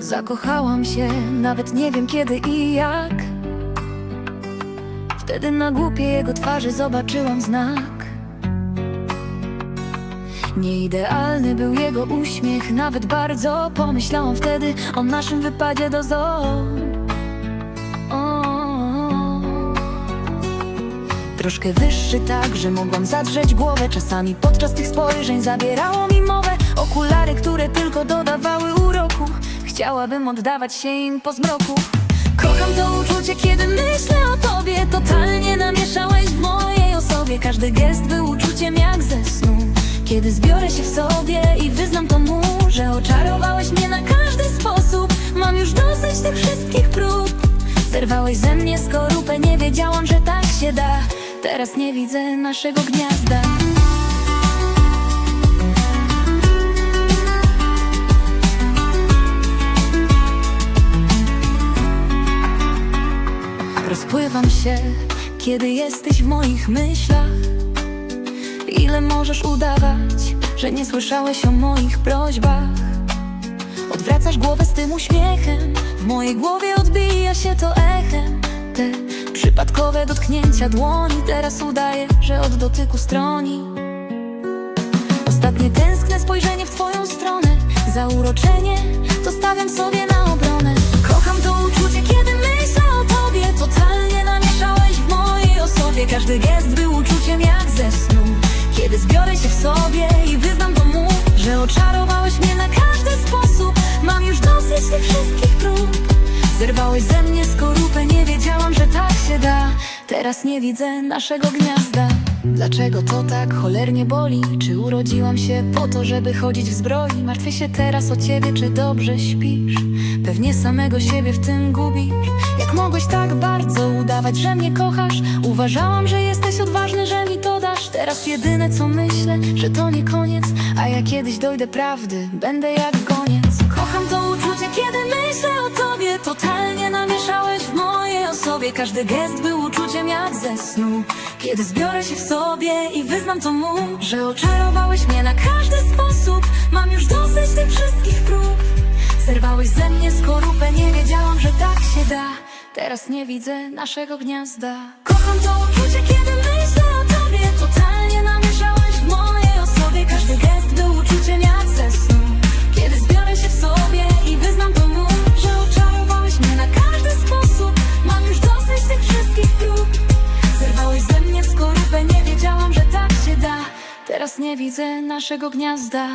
Zakochałam się, nawet nie wiem kiedy i jak. Wtedy na głupie jego twarzy zobaczyłam znak. Nieidealny był jego uśmiech, nawet bardzo Pomyślałam wtedy o naszym wypadzie do zoo. Troszkę wyższy tak, że mogłam zadrzeć głowę. Czasami podczas tych spojrzeń zabierało mi mowę. Okulary, które tylko dodawały Chciałabym oddawać się im po zmroku. Kocham to uczucie, kiedy myślę o tobie. Totalnie namieszałeś w mojej osobie. Każdy gest był uczuciem jak ze snu. Kiedy zbiorę się w sobie i wyznam to mu Że oczarowałeś mnie na każdy sposób. Mam już dosyć tych wszystkich prób. Zerwałeś ze mnie skorupę, nie wiedziałam, że tak się da. Teraz nie widzę naszego gniazda Rozpływam się, kiedy jesteś w moich myślach. Ile możesz udawać, że nie słyszałeś o moich prośbach? Odwracasz głowę z tym uśmiechem W mojej głowie odbija się to echem. Te przypadkowe dotknięcia dłoni Teraz udaję, że od dotyku stroni. Ostatnie tęskne spojrzenie w twoją stronę. Zauroczenie, to stawiam sobie na Każdy gest był uczuciem jak ze snu Kiedy zbiorę się w sobie i wyznam to mu Że oczarowałeś mnie na każdy sposób Mam już dosyć tych wszystkich prób Zerwałeś ze mnie skorupę, nie wiedziałam, że tak się da Teraz nie widzę naszego gniazda Dlaczego to tak cholernie boli? Czy urodziłam się po to, żeby chodzić w zbroi? Martwię się teraz o ciebie, czy dobrze śpisz? Pewnie samego siebie w tym gubisz Jak mogłeś tak bardzo udawać, że mnie kochasz? Uważałam, że jesteś odważny, że mi to dasz. Teraz jedyne co myślę, że to nie koniec. A ja kiedyś dojdę prawdy, będę jak goniec Kocham to uczucie, kiedy myślę o tobie. Totalnie namieszałeś w mojej osobie. Każdy gest był uczuciem jak ze snu. Kiedy zbiorę się w sobie i wyznam to mu Że oczarowałeś mnie na każdy sposób. Mam już dosyć tych wszystkich prób. Zerwałeś ze mnie skorupę, nie wiedziałam, że tak się da Teraz nie widzę naszego gniazda. Kocham to uczucie, kiedy myślę o tobie. Totalnie namieszałeś w mojej osobie. Każdy gest był uczuciem jak ze snu. Kiedy zbiorę się w sobie i wyznam to mu Że oczarowałeś mnie na każdy sposób. Mam już dosyć tych wszystkich prób. Zerwałeś ze mnie skorupę, nie wiedziałam, że tak się da. Teraz nie widzę naszego gniazda